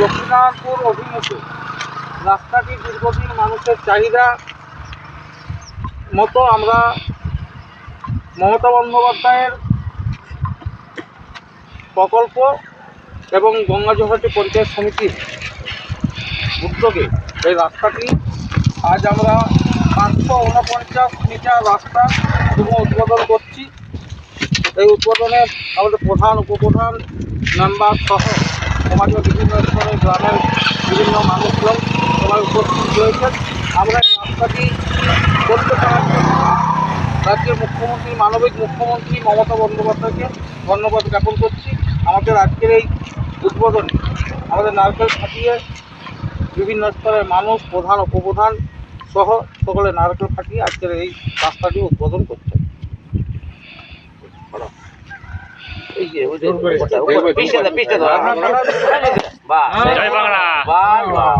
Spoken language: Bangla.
লক্ষ্মীনারায়ণপুর অভিমুখে। রাস্তাটি দীর্ঘদিন মানুষের চাহিদা মতো আমরা মমতা বন্দ্যোপাধ্যায়ের প্রকল্প এবং গঙ্গা জহাটি পঞ্চায়েত সমিতির উদ্যোগে এই রাস্তাটি আজ আমরা পাঁচশো উনপঞ্চাশ মিটার রাস্তা শুভ উদ্বোধন করছি। এই উদ্বোধনে আমাদের প্রধান উপপ্রধান মেম্বার সহ সমাজের বিভিন্ন স্তরের গ্রামের বিভিন্ন মানুষজন সবাই উপস্থিত রয়েছেন। আমরা এই রাস্তাটি করতে পারার রাজ্যের মুখ্যমন্ত্রী, মানবিক মুখ্যমন্ত্রী মমতা বন্দ্যোপাধ্যায়কে ধন্যবাদ জ্ঞাপন করছি। আমাদের আজকের এই উদ্বোধনে আমাদের নারকেল ফাটিয়ে বিভিন্ন স্তরের মানুষ, প্রধান, উপপ্রধান সহ সকলে নারকেল ফাটিয়ে আজকের এই রাস্তাটি উদ্বোধন করছে পিছিয়ে পিছিয়ে বাহ বাহ বাহ